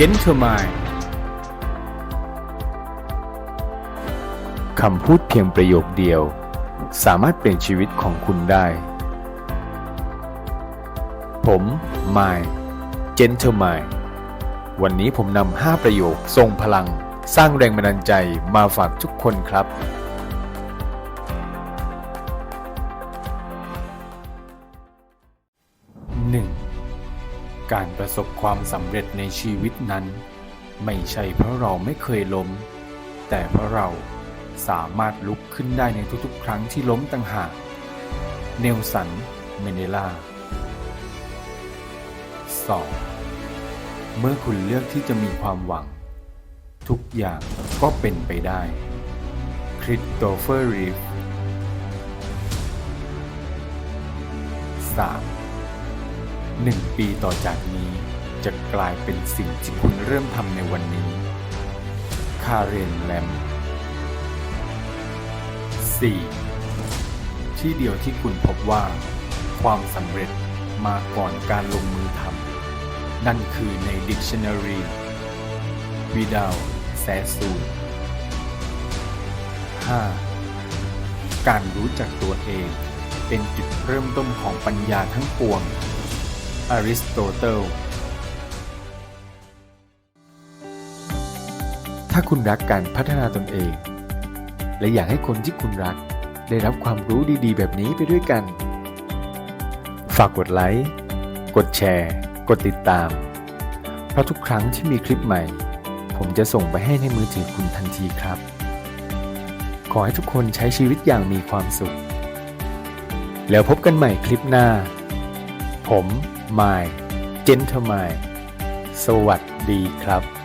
Gentleman คำพูดเพียงประโยคเดียว สามารถเปลี่ยนชีวิตของคุณได้ ผม My Gentleman วันนี้ผมนำ 5 ประโยคทรงพลัง สร้างแรงบันดาลใจมาฝากทุกคนครับ 1. การประสบความสำเร็จในชีวิตนั้น ไม่ใช่เพราะเราไม่เคยล้ม แต่เพราะเราสามารถลุกขึ้นได้ในทุกๆ ครั้งที่ล้มต่างหาก เนลสัน เมเนลา 2. เมื่อคุณเลือกที่จะมีความหวัง ทุกอย่างก็เป็นไปได้ คริสโตเฟอร์รีฟ 3. หนึ่งปีต่อจากนี้จะกลายเป็นสิ่งที่คุณเริ่มทำในวันนี้ คาเรนแลม 4. ที่เดียวที่คุณพบว่า ความสำเร็จมาก่อนการลงมือทำ นั่นคือใน Dictionary วิดาวแซซู 5. การรู้จักตัวเอง เป็นจุดเริ่มต้นของปัญญาทั้งปวง อริสโตเติลถ้าคุณรักการพัฒนาตนเอง และอยากให้คนที่คุณรัก ได้รับความรู้ดีๆ แบบนี้ไปด้วยกัน ฝากกดไลค์กดแชร์ กดติดตาม เพราะทุกครั้งที่มีคลิปใหม่ ผมจะส่งไปให้ในมือถือคุณทันทีครับ ขอให้ทุกคนใช้ชีวิตอย่างมีความสุข แล้วพบกันใหม่คลิปหน้า ผม มายเจนเทอร์มายสวัสดีครับ